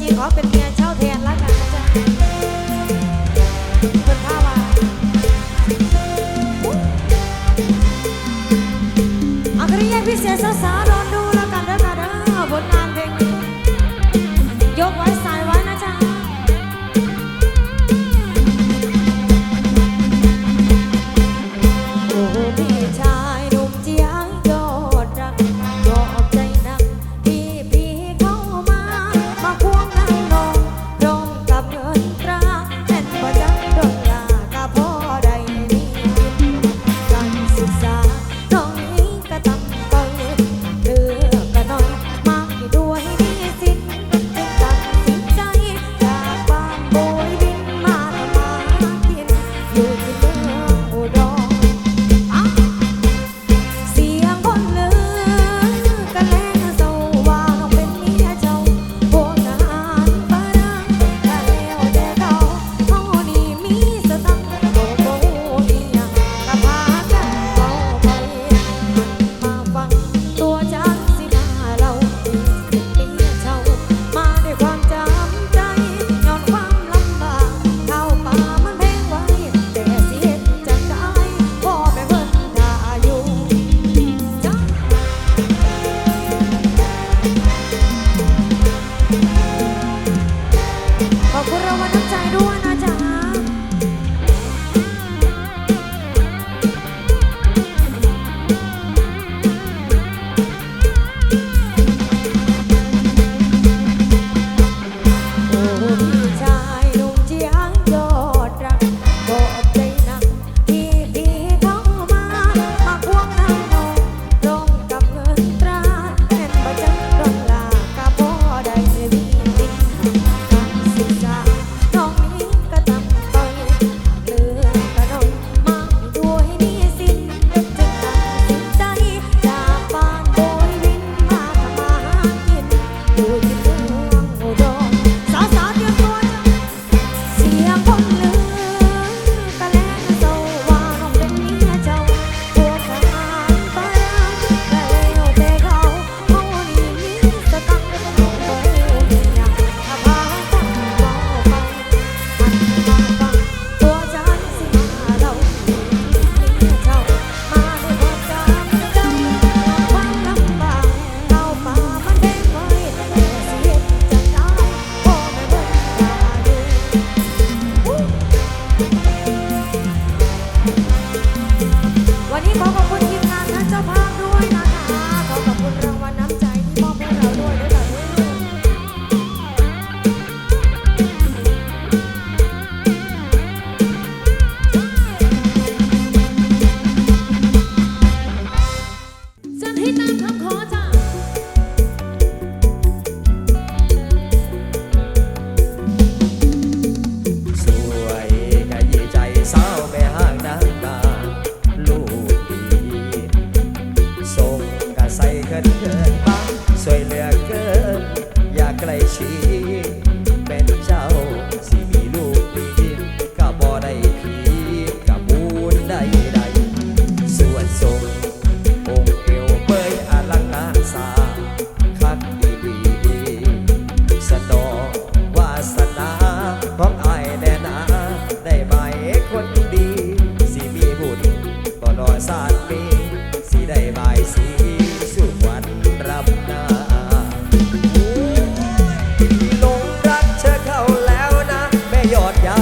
จีขอเป็นเมีย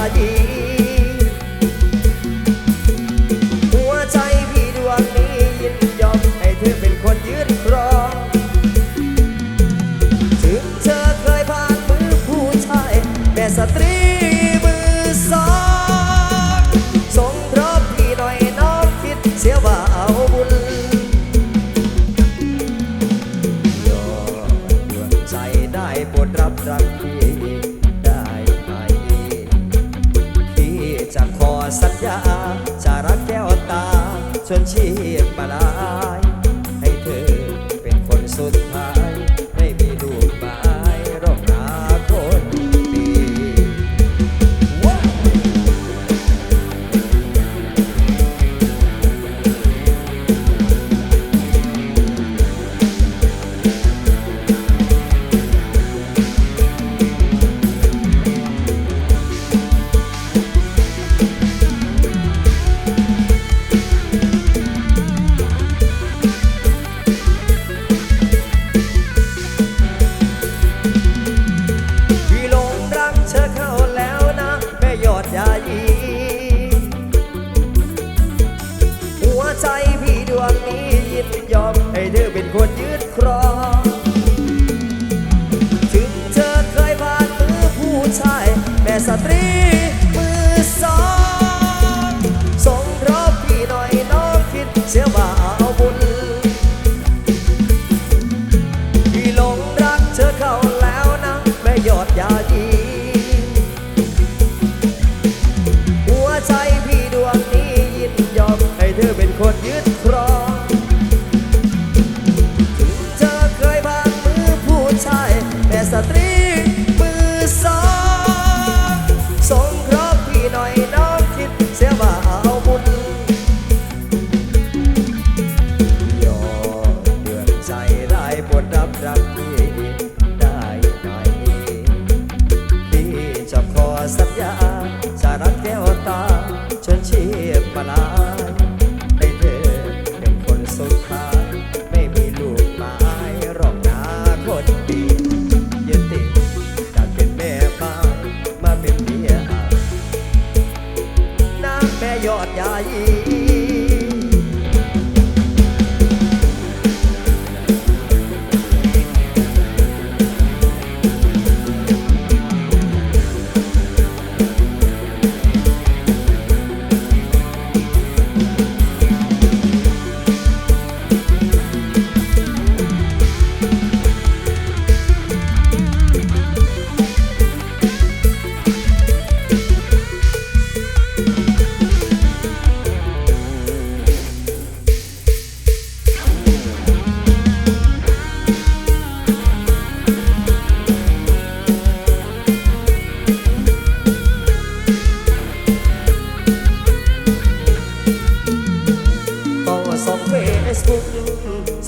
Hadi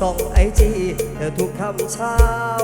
ส่องไอจีเธอทุกคำเช้า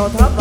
so top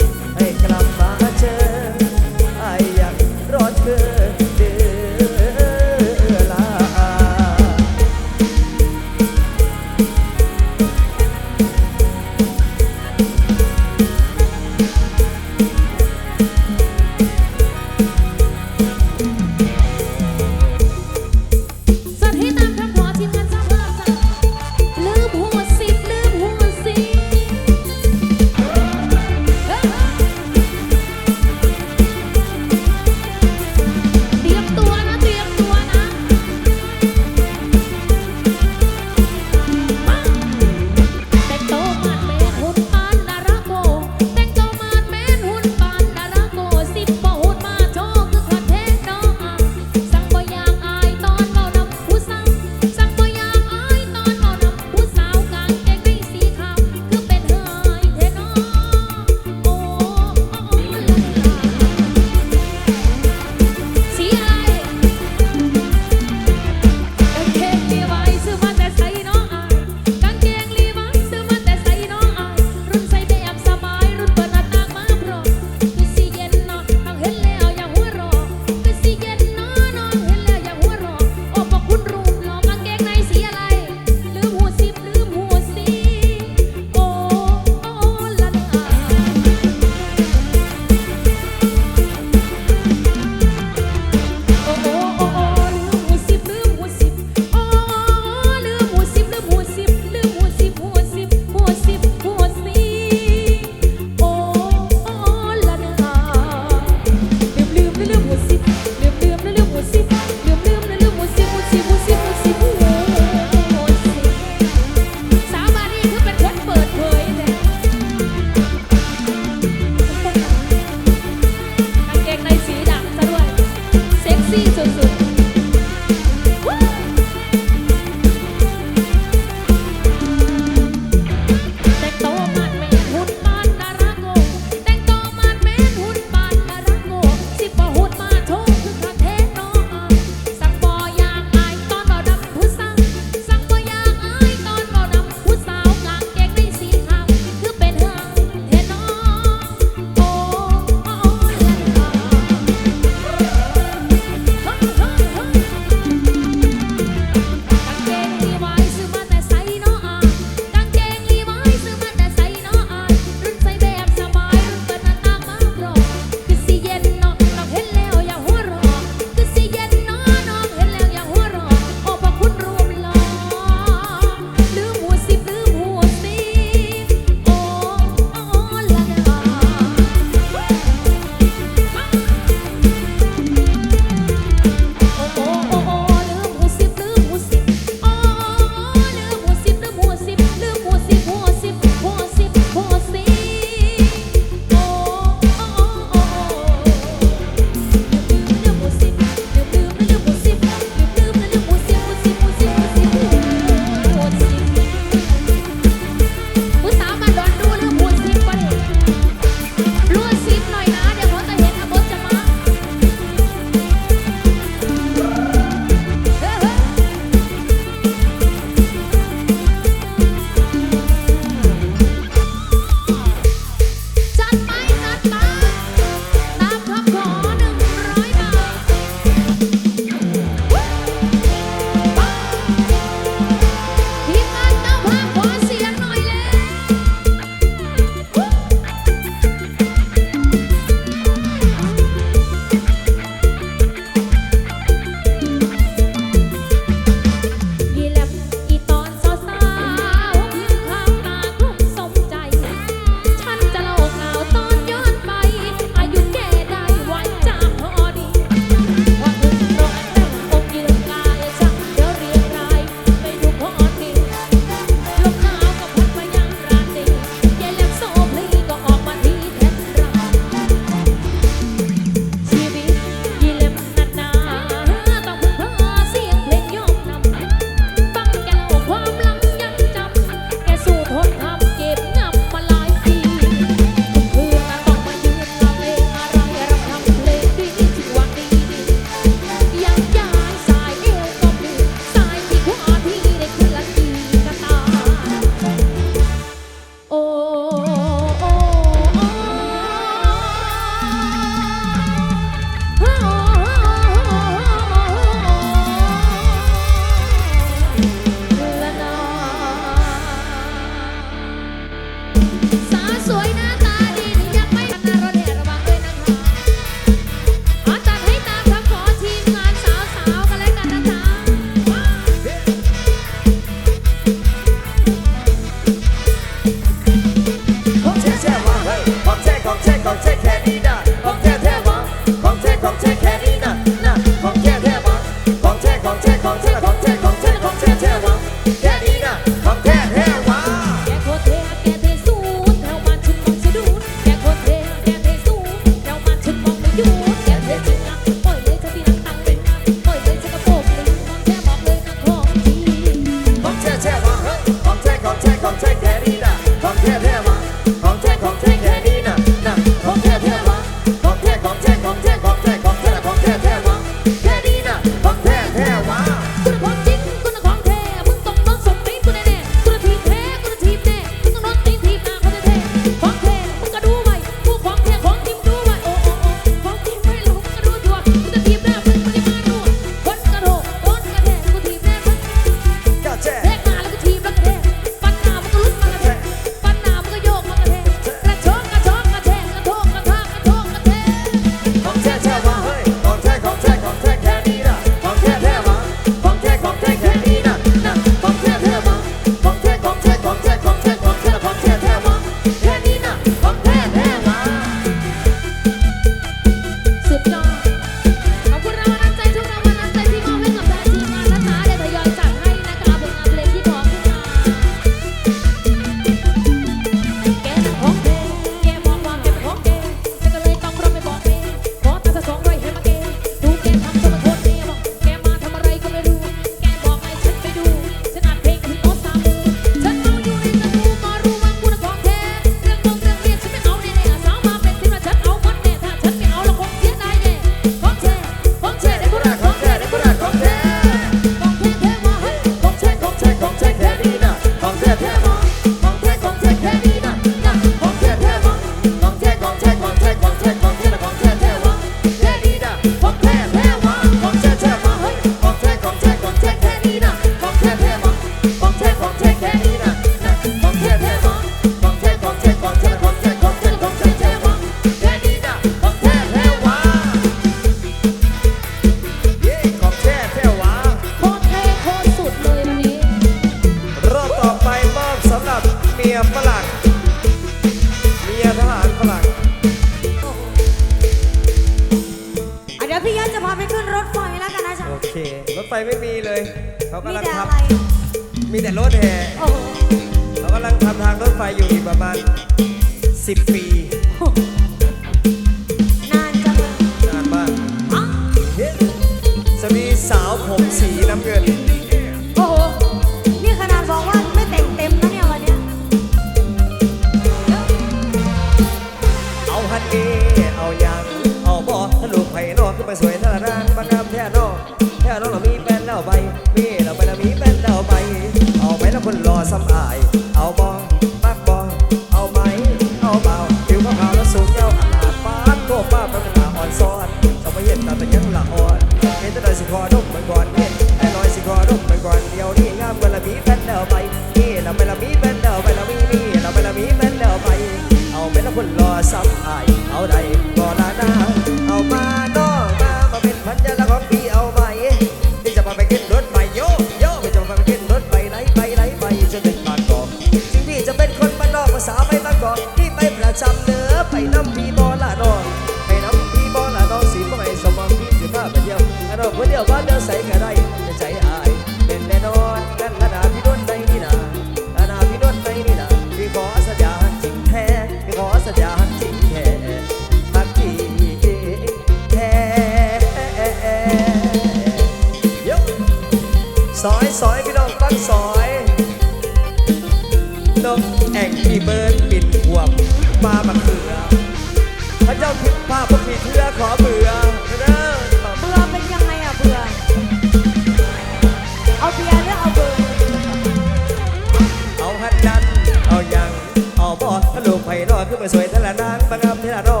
คือมาสวยแต่ละนานประงามที่ละรอ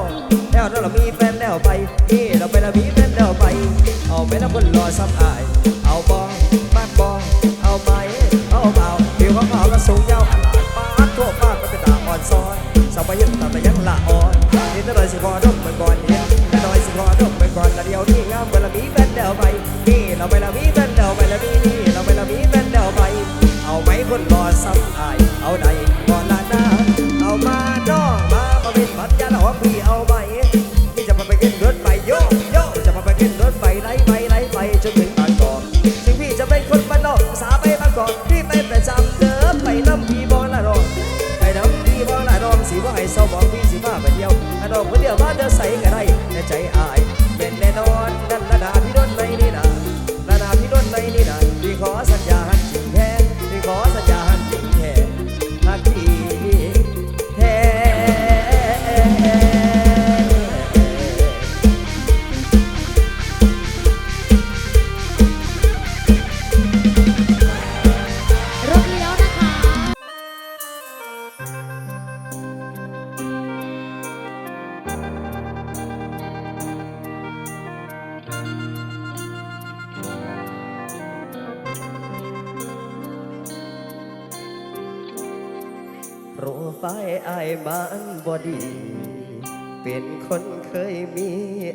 แล้วเรามีแฟนแล้วไปเย่เราไปแล้วมีแฟนแล้วไป เอาไปแล้วคนรอซ้ำอาย เศร้าบอกพี่สิพาไปเดียวถ้าน้อกคนเดียวมาเดิใส่ก็ได้แต่ใจอาย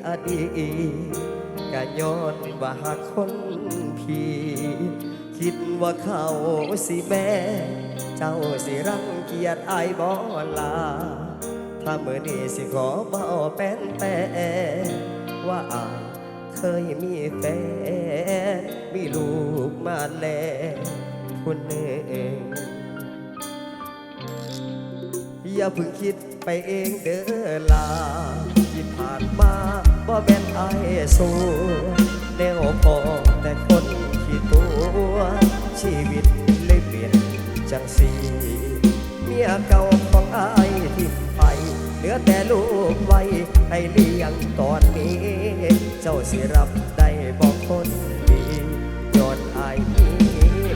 อดีตกะย้อนว่าหากคนผีคิดว่าเขาสิแม่ เจ้าสิรังเกียจไอ้บอลา ถ้าเมื่อนี้สิขอเบาเป็นแต่ว่าอาเคยมีแฟนมีลูกมาแล้วคนหนึ่ง อย่าเพิ่งคิดไปเองเด้อลาที่ผ่านมาบ่แม่นอายสูแนวพอแต่คนขี้ตัว ชีวิตเลยเปลี่ยนจังสีเมียเก่าของอายทิ้งไป เหลือแต่ลูกไว้ให้เลี้ยงตอนนี้ เจ้าสิรับได้บอกคนดีย้อนอายมี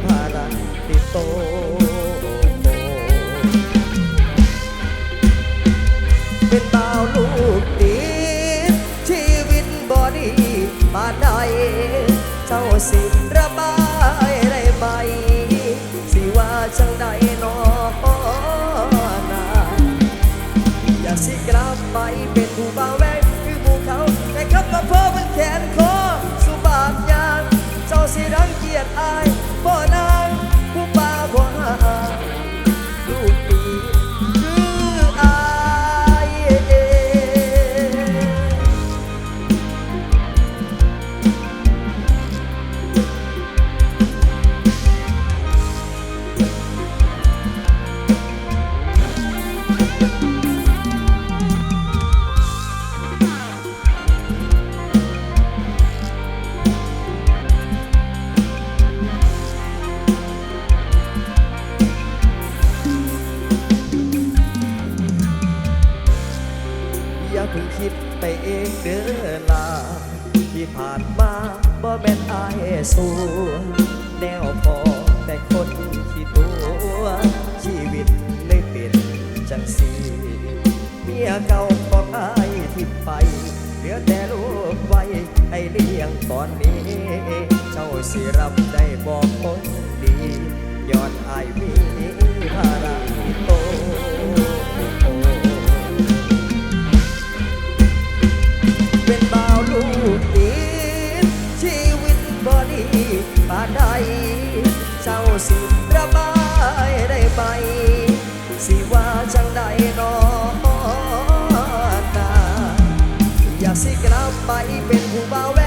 ภาระติดโต เป็นผู้บ่าแว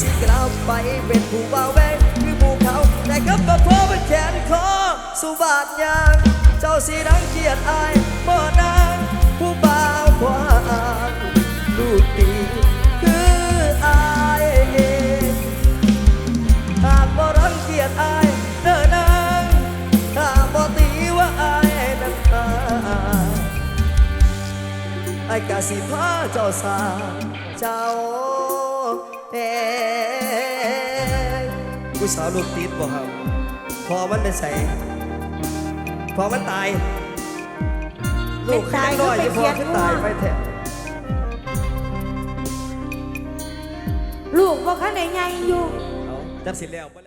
สิกลับไปเป็นผู้บ่าวแวงคือหมู่เขาแต่กับบ่พอเป็นแขนคอสุบาทยาง เจ้าสิรังเกียจอายบ่นางผู้บ่าวกว้างลูกดีคืออายเองหากบ่รังเกียจอายเด้อนางหากบ่ตีว่าอายนั้นตาไอ้ายกะสิพาเจ้าสาเจ้า เองผู้สาวลูกติดบ่ครับพอมันได้ใส่พอมันตาย ลูกขึ้นน้อยอยู่พอขึ้นตายไปแท้ลูกบ่คันได้ใหญ่อยู่เอาจับสิแล้วบ่แล้ว